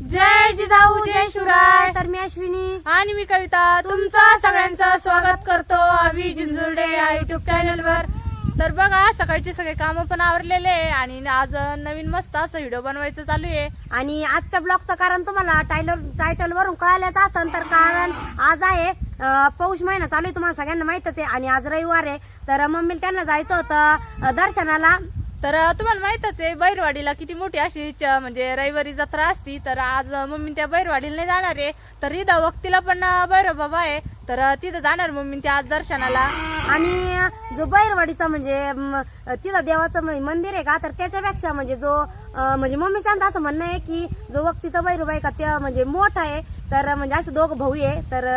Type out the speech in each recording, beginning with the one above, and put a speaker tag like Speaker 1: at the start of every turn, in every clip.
Speaker 1: जय जिजाऊ जय शिवराय.
Speaker 2: तर मी अश्विनी.
Speaker 1: आणि मी कविता. तुमचं सगळ्यांचं स्वागत करतो आम्ही जिंजुर्डे या युट्यूब चॅनल वर. तर बघा सकाळचे सगळे कामं पण आवरलेले आहे आणि आज नवीन मस्त असं व्हिडिओ बनवायचं चालू आहे.
Speaker 2: आणि आजच्या ब्लॉगचं कारण तुम्हाला टायटल टायटल वरून कळाल्याच असेल तर कारण आज आहे अं, पौष महिना चालू आहे तुम्हाला सगळ्यांना माहितच आहे. आणि आज रविवार आहे. तर मम्मीला त्यांना जायचं होतं अं, दर्शनाला.
Speaker 1: तर तुम्हाला माहितच आहे बैरवाडीला किती मोठी अशी म्हणजे रविवारी जत्रा असती. तर आज मम्मी त्या बैरवाडीला नाही जाणार आहे. तर इदा वक्तीला पण बैरव बाबा आहे. तर तिथं जाणार मम्मी त्या आज दर्शनाला.
Speaker 2: आणि जो बैरवाडीचा म्हणजे तिथं देवाचं मंदिर आहे का? तर त्याच्यापेक्षा म्हणजे जो म्हणजे मम्मीचं असं म्हणणं आहे की जो वक्तीचा बैरव आहे का ते म्हणजे मोठा आहे तर म्हणजे असं दोघं भाऊ आहे तर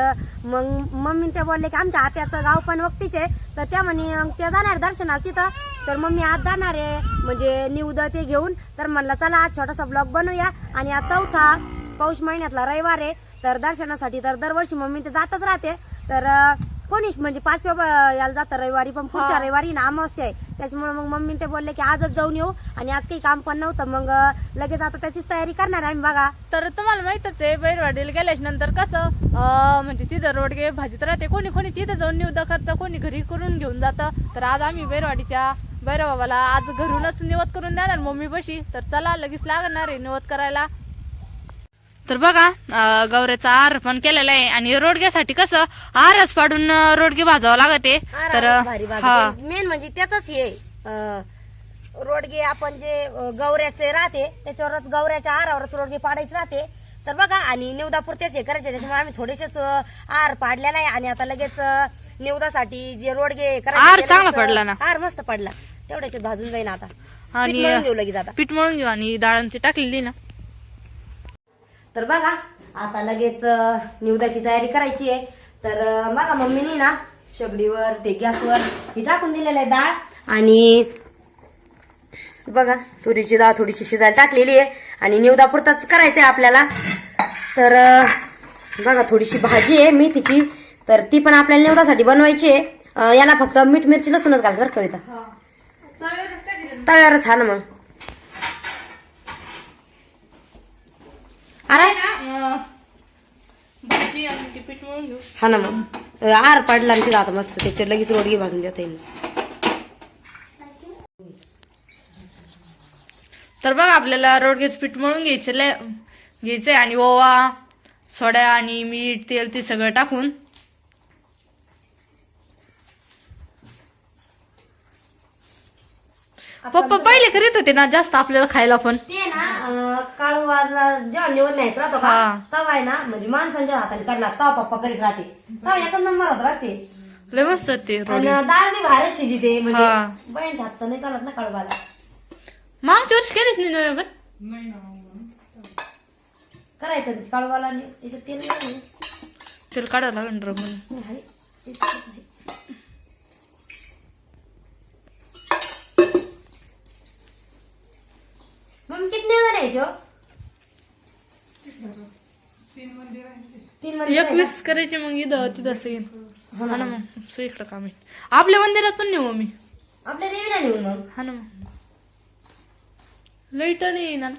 Speaker 2: मग मम्मी त्या बोलले की आमच्या आत्याचं गाव पण वक्तीचे तर त्या म्हणे त्या जाणार दर्शनाला तिथं तर मम्मी आज जाणार आहे म्हणजे निवद ते घेऊन तर म्हणलं चला आज छोटासा ब्लॉग बनवूया आणि आज चौथा पौष महिन्यातला रविवार आहे तर दर्शनासाठी तर दरवर्षी मम्मी ते जातच राहते तर कोणीच म्हणजे पाचव्या याला जातं रविवारी पण पुढच्या. रविवारी ना अमावस्या आहे. त्याच्यामुळे मग मम्मी ते बोलले की आजच जाऊन येऊ आणि आज काही काम पण नव्हतं. मग लगेच आता त्याचीच तयारी करणार आहे आम्ही बघा.
Speaker 1: तर तुम्हाला माहितच आहे बैरवाडीला गेल्याच्यानंतर कसं अं, म्हणजे तिथं रोडगे भाजीत राहते. कोणी कोणी तिथं जाऊन निवद करतं कोणी घरी करून घेऊन जातं. तर आज आम्ही बैरवाडीच्या बैरबाबाला आज घरूनच निवत करून देणार मम्मी पशी तर चला लगेच लागणार आहे निवत करायला. तर बघा अं, गौऱ्याचा आर पण केलेला आहे. आणि रोडग्यासाठी कसं आरच पाडून रोडगे भाजावं लागते. तर हा.
Speaker 2: मेन म्हणजे त्याच हे रोडगे आपण जे गवऱ्याचे राहते त्याच्यावरच गवऱ्याच्या आरावरच रोडगे पाडायचे राहते. तर बघा आणि निवदापूर तेच हे करायचे त्याच्यामुळे आम्ही थोडेसेच आर पाडलेला आहे. आणि आता लगेच निवदासाठी जे रोडगे करायचे
Speaker 1: चांगला पडला ना.
Speaker 2: आर मस्त पडला. तेवढ्याच्यात भाजून जाईन आता.
Speaker 1: आणि
Speaker 2: पीठ मळून घेऊ लगेच आता.
Speaker 1: पीठ मळून घेऊ आणि डाळ ती टाकलेली ना.
Speaker 2: तर बघा आता लगेच निवदाची तयारी करायची आहे. तर बघा मम्मीनी ना शेगडीवर ते गॅसवर ही टाकून दिलेलं आहे डाळ आणि बघा तुरीची डाळ थोडीशी शिजायला टाकलेली आहे आणि निवदापुरताच करायचं आहे आपल्याला. तर बघा थोडीशी भाजी आहे मेथीची तर ती पण आपल्याला निवदासाठी बनवायची आहे. याला फक्त मीठ मिरची लसूणच घालत बरं कळतं तव्यावरच हा ना मग. अरे. हा ना मग. आर पडला आणि आता मस्त त्याच्यावर लगेच रोडगी भाजून देता येईल.
Speaker 1: तर बघा आपल्याला रोडगेच पीठ मळून घ्यायचं घ्यायचंय. आणि ओवा सोडा आणि मीठ तेल ते सगळं टाकून पप्पा पहिले करीत होते ना जास्त आपल्याला खायला पण.
Speaker 2: ते ना काळू वाजला जेव्हा निवड न्यायचं राहतो का
Speaker 1: हा.
Speaker 2: तवा आहे ना म्हणजे माणसांच्या हाताने करला तवा पप्पा करीत राहते. तवा एकच नंबर होता बरं ते.
Speaker 1: लय मस्त ते
Speaker 2: आणि
Speaker 1: रोडगे
Speaker 2: डाळ मी बाहेरच शिजिते
Speaker 1: हा.
Speaker 2: म्हणजे बयांच्या हातचं नाही चालत ना काळूबाला
Speaker 1: मागच्या वर्षी केलीच नाही नव्हे पण.
Speaker 2: करायचं ते काळूबाला आणि याच्यात तेल नाही.
Speaker 1: तेल काढावं लागेल
Speaker 2: नाही, आहे. आहे. मग किती दिवस न्यायचे हो? तीन मध्ये
Speaker 1: एक वीस करायचे मग इथं तिथं असं येईन. हा. ना मग इकडं काम आहे. आपल्या मंदिरात पण नेऊ मी
Speaker 2: आपल्या देवीला नेऊन मग.
Speaker 1: हा ना मग. लाइट नाही ना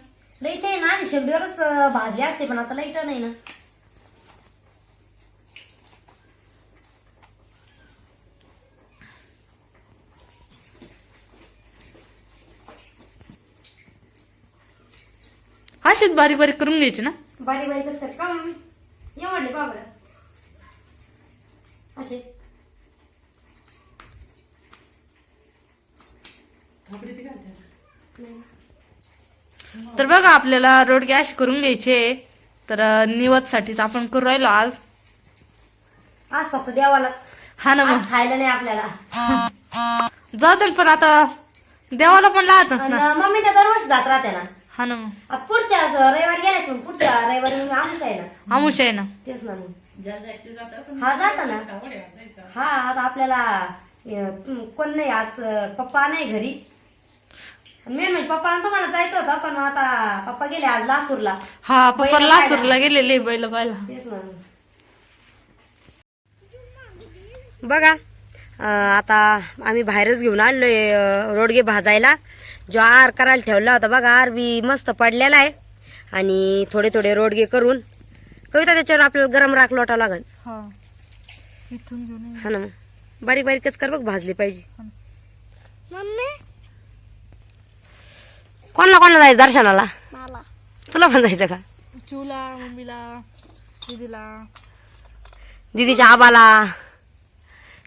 Speaker 2: लाइट आहे ना आधी शेगडीवरच अं, भाजली असते पण आता लाइट नाही ना.
Speaker 1: अशीच बारीक बारीक करून घ्यायची ना?
Speaker 2: बारीक बारीकच करायची? का मम्मी एवढले का बरं असे.
Speaker 1: तर बघा आपल्याला रोड गॅश करून घ्यायचे. तर निवत साठीच आपण करू राहिलो आज.
Speaker 2: आज फक्त देवालाच.
Speaker 1: हा ना मग.
Speaker 2: खायला नाही आपल्याला.
Speaker 1: जाऊ दे पण आता देवाला पण
Speaker 2: आणि
Speaker 1: ना.
Speaker 2: मम्मी त्या दरवर्षी जात राहते ना.
Speaker 1: हा ना मग.
Speaker 2: आता पुढच्या असं रविवारी गेल्याच मग पुढच्या रविवारी मग आमच आहे ना.
Speaker 1: आमुष आहे ना.
Speaker 2: तेच ना मग. हा जाता ना. हा आता आपल्याला अं, कोण नाही आज अं, पप्पा नाही घरी. मेन म्हणजे पप्पा तुम्हाला जायचं होतं पण आता पप्पा गेले आज लासूरला.
Speaker 1: हा पप्पा
Speaker 2: बैल
Speaker 1: लासूरला गेलेले बैल पाहिला
Speaker 2: तेच ना बघा अं, आता आम्ही बाहेरच घेऊन आलोय अं, रोडगे भाजायला. जो आर करायला ठेवला होता बघा आर बी मस्त पडलेला आहे. आणि थोडे थोडे रोडगे करून कविता त्याच्यावर आपल्याला गरम राख लोटावं लागेल.
Speaker 1: हा.
Speaker 2: हा ना मग. बारीक बारीकच कर बघ भाजली पाहिजे.
Speaker 3: मम्मी?
Speaker 2: कोणाला कोणाला जायचं दर्शनाला?
Speaker 3: मला.
Speaker 2: तुला पण जायचं का?
Speaker 1: चिवला मम्मीला दीदीला.
Speaker 2: दिदीच्या आबाला.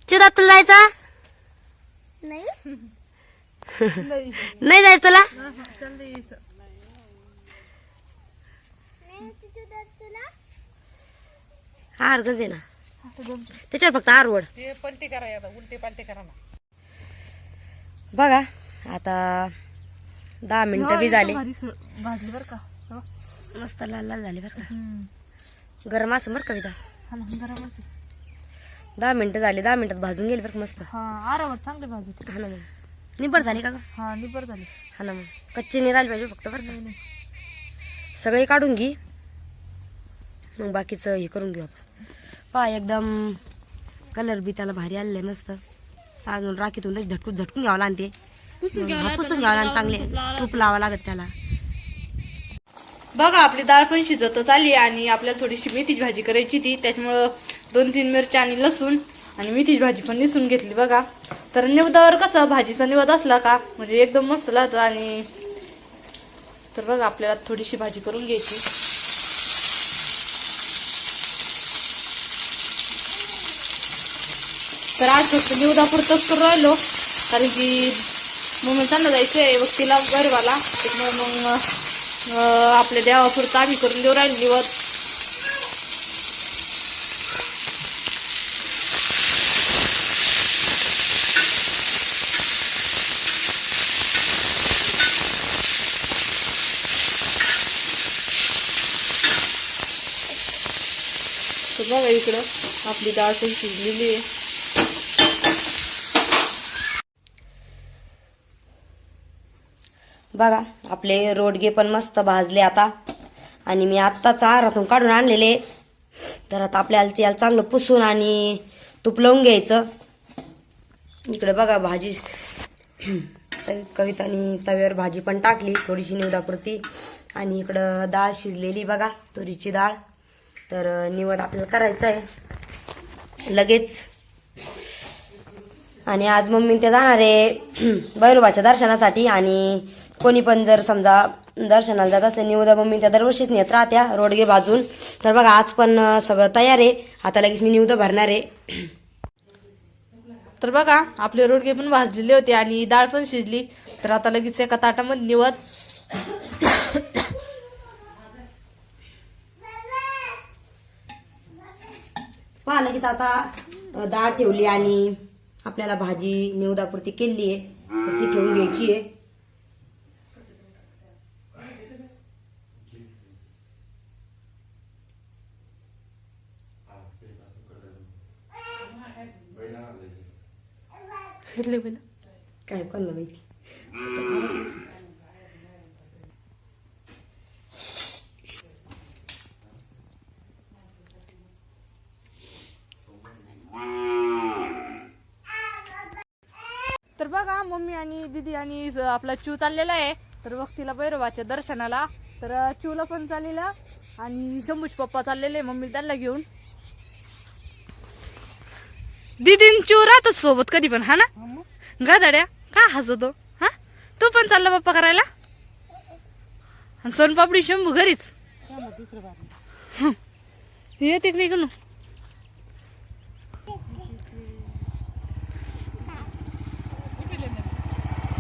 Speaker 2: चिदात तुला जायचं?
Speaker 3: नाही
Speaker 1: नाही
Speaker 2: जायचं तुला. हा अर्गच आहे ना. त्याच्यावर फक्त आरवड.
Speaker 1: पलटी करा आता उलटी पालटी करा ना
Speaker 2: बघा आता दहा मिनिटं बी झाली.
Speaker 1: भाजली बर का? हो.
Speaker 2: मस्त लाल लाल झाली बरं का?
Speaker 1: हम्म.
Speaker 2: गरम असं बरं कविता
Speaker 1: हा ना, आहे.
Speaker 2: दहा मिनिटं झाली दहा मिनिटात भाजून गेली बरं का मस्त?
Speaker 1: हा आरामात चांगले भाजत
Speaker 2: हा ना मग. निबड झाली का गं?
Speaker 1: हा निबर झाली.
Speaker 2: हा ना मग. कच्ची नाही राहिली पाहिजे फक्त बरं का. सगळे काढून घे. मग बाकीचं हे करून घेऊ आपण. पहा एकदम कलर बी त्याला भारी आलेलं मस्त. अजून राखीतून लई झटकून झटकून घ्यावं लागते पुसून घ्यावं लागेल चांगले. तूप लावा लागत त्याला.
Speaker 1: बघा आपली डाळ पण शिजतच आली आणि आपल्याला थोडीशी मेथीची भाजी करायची ती त्याच्यामुळं दोन तीन मिरच्या आणि लसूण. आणि मेथीची भाजी पण निसून घेतली बघा. तर निवदावर कसं भाजीचा निवद असला का? म्हणजे एकदम मस्त लागतो आणि तर बघा आपल्याला थोडीशी भाजी करून घ्यायची. तर आज फक्त निवदापुरतच करून राहिलो. कारण की मम्मी त्यांना जायचं आहे वक्तीला गरबाला त्याच्यामुळे मग आपल्या देवापुरतं आम्ही करून देऊ राहिलो निवद. तर बघा इकडं. आपली डाळ पण शिजलेली आहे.
Speaker 2: बघा आपले रोडगे पण मस्त भाजले आता. आणि मी आत्ताच आरातून काढून आणलेले. तर आता आपल्याला त्याला चांगलं पुसून आणि तूप लावून घ्यायचं. इकडे बघा भाजी. कवितानी तव्यावर भाजी पण टाकली थोडीशी निवडापुरती. आणि इकडं डाळ शिजलेली बघा तुरीची डाळ. तर निवड आपल्याला करायचं आहे लगेच. आणि आज मम्मी ते जाणार आहे भैरोबाच्या दर्शनासाठी. आणि कोणी पण जर समजा दर्शनाला जात असले निवदा मम्मी त्या दरवर्षीच नेत राहत्या रोडगे भाजून तर बघा आज पण सगळं तयार आहे. आता लगेच मी निवदा भरणार आहे.
Speaker 1: तर बघा आपले रोडगे पण भाजलेले होते आणि डाळ पण शिजली. तर आता लगेच एका ताटामध्ये निवद
Speaker 2: पहा लगेच आता डाळ ठेवली आणि आपल्याला भाजी निवदापुरती केली आहे. तर ती ठेवून घ्यायची आहे. काय कोणाला माहिती?
Speaker 1: तर बघा मम्मी आणि दीदी आणि आपला चिव चाललेला आहे. तर वक्तीला भैरवाच्या दर्शनाला. तर चिवला पण चाललेला आणि शंभूच पप्पा चाललेले मम्मी त्यांना घेऊन. दीदीन चिव राहतच सोबत कधी पण हा ना? गादाड्या का हसतो? हा? तू पण चालला पप्पा करायला? सोनपापडी शंभू घरीच. येते की नाही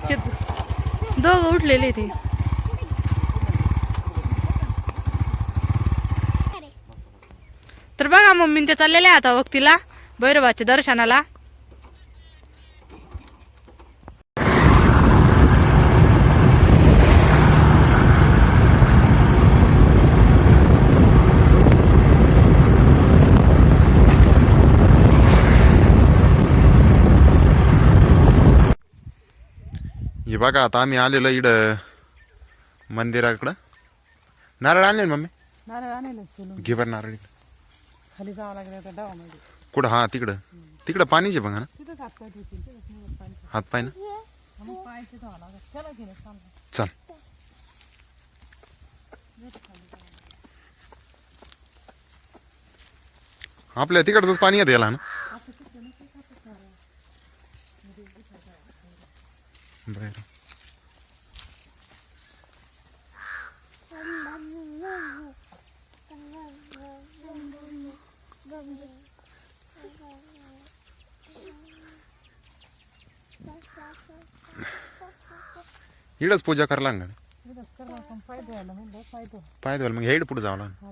Speaker 1: ते दोघं उठलेले ते. तर बघा मम्मी ते चाललेले आता वक्तीला भैरवाच्या दर्शनाला.
Speaker 4: हे बघा आता आम्ही आलेलो इकडं मंदिराकडं. नारळ आणले ना मम्मी?
Speaker 1: नारळ आणायला सोलून
Speaker 4: घे बरं नारळ इकडं.
Speaker 1: खाली जावं लागेल आता डावामध्ये.
Speaker 4: कुठं? हा तिकडं. तिकडं पाणीचे बघा ना.
Speaker 1: तिथंच हात पाय धुतील तिथंच निवड पाणी.
Speaker 4: हात पाय ना.
Speaker 1: मग पाय तिथं आला चला गेलं चाललं
Speaker 4: चल. आपल्या तिकडचंच पाणी येतं याला ना. बरं. इकडंच पूजा करा लागणार. पाय धुवायला मग हेड पुढे जावं लागणार.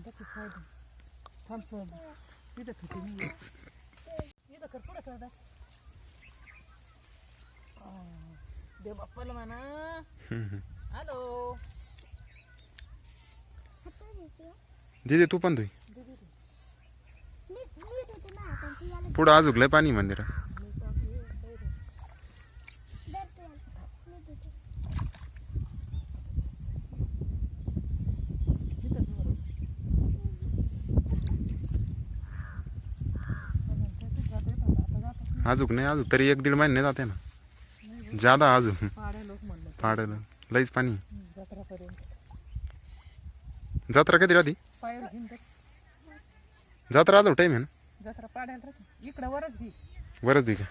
Speaker 3: देव बाप्पाला म्हणा. हॅलो.
Speaker 4: दिदी तू पण धुई. पुढं अजूक लय पाणी मंदिरात. अजूक नाही अजून तरी एक दीड महिने जाते ना. ज्यादा अजून पाडलं. लईच पाणी. जत्रा कधी राहते? जत्रा आलो टाईम आहे ना?
Speaker 3: जत्रा पाडायला इकडं वरच घे
Speaker 5: का?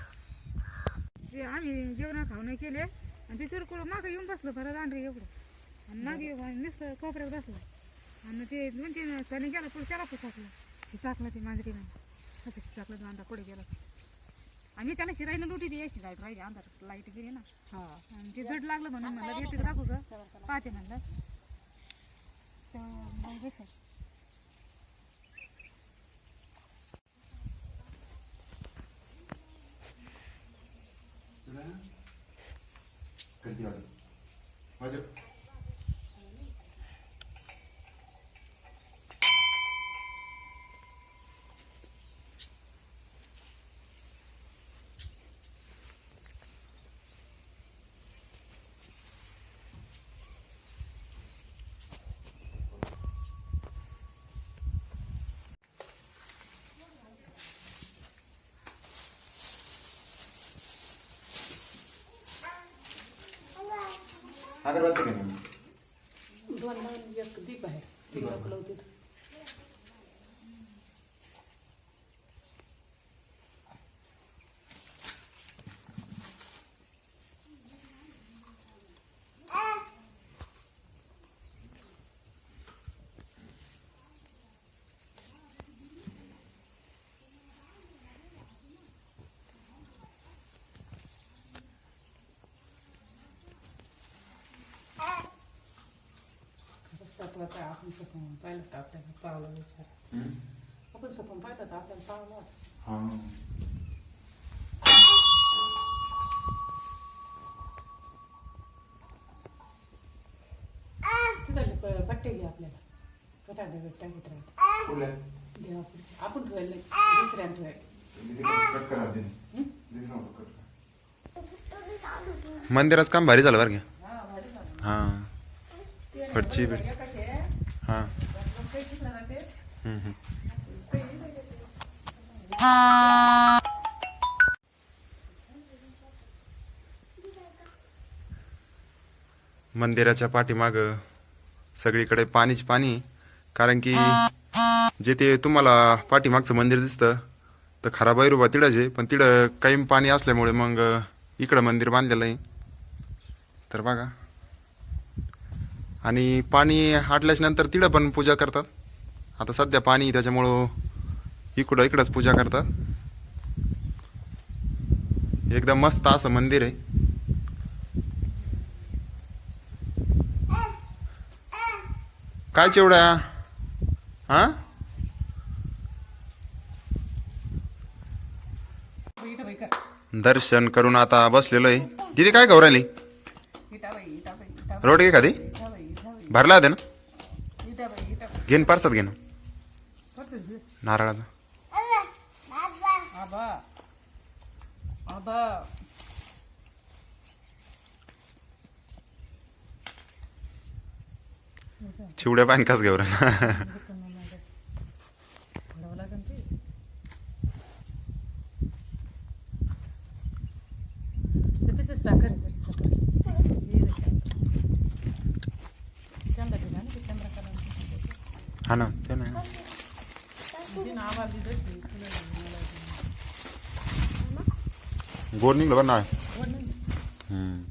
Speaker 5: आम्ही जेवणा खावणं केले. आणि ते चिरकुळ मागं येऊन बसलं बरं दांडे एवढं. आणि मागे नुसतं कोपऱ्यात बसलं. आणि ते दोन तीन सणी गेलं पुढे त्याला पण टाकलं. ते टाकलं ते मांजरी नाही असं टाकलं तो पुढे गेला. आम्ही त्याला शिरायला लुटी ती यायची लाइट राहिली अंधार लाइट गेली ना. आणि ते जड लागलं म्हणून म्हणलं येते दाखव ग. पाहते म्हणलं. तर मग बसलं.
Speaker 3: दोन महिने एक दीप आहे ती लावते सत्वाचा आपण सपन पाहिलं तर आपल्याला पावला विचार आपण सपन पाहिलं तर आपल्याला पावला तिथले प- पट्टे घे आपल्याला पटाडे बिट्टा घेत राहते देवापुढचे आपण ठेवायला दुसऱ्याने ठेवायचे
Speaker 4: मंदिराचं काम भारी झालं बरं का हां फडची बिडची. हां. मंदिराच्या पाठीमाग सगळीकडे पाणीच पाणी कारण की जे ते तुम्हाला पाठीमागचं मंदिर दिसतं तर खरा बैरुबा तिडंच आहे पण तिडं काही पाणी असल्यामुळे मग इकडं मंदिर बांधलेलं आहे. तर बघा. आणि पाणी आटल्याच्यानंतर नंतर पण पूजा करतात. आता सध्या पाणी त्याच्यामुळं इकडं इकडंच पूजा करतात. एकदम मस्त असं मंदिर आहे. काय चिवड्या? हा दर्शन करून आता बसलेलो आहे. दिदी काय खाऊ राहिली?
Speaker 3: इटा बाई
Speaker 4: भरला होते ना. घेईन पार्सत घेणं
Speaker 3: कसं घे.
Speaker 4: नारळाचं. चिवड्या पाणी कास घेऊ
Speaker 3: ते साखर आहे बरी साखर हे रे साखर. चंद्र दिला ना ते चंद्रकला
Speaker 4: हा ना ते ना गोड निघलं बरं ना हम्म.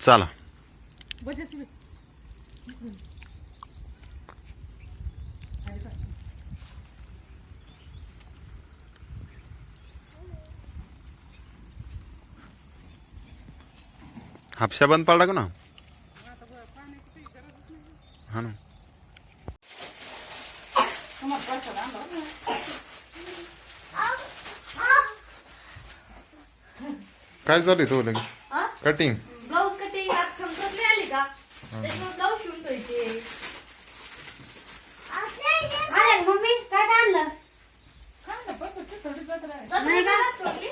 Speaker 4: चला हापशा बंद पाडला का ना? हा ना. काय आहे तो लगेच? कटिंग
Speaker 1: ब्लाऊज कटिंग आज संपत नाही आली का? त्याच्यामुळे ब्लाऊज शिवून घ्यायचे
Speaker 3: अरे मम्मी काय काय आणलं नाही का?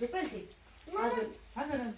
Speaker 2: सगळं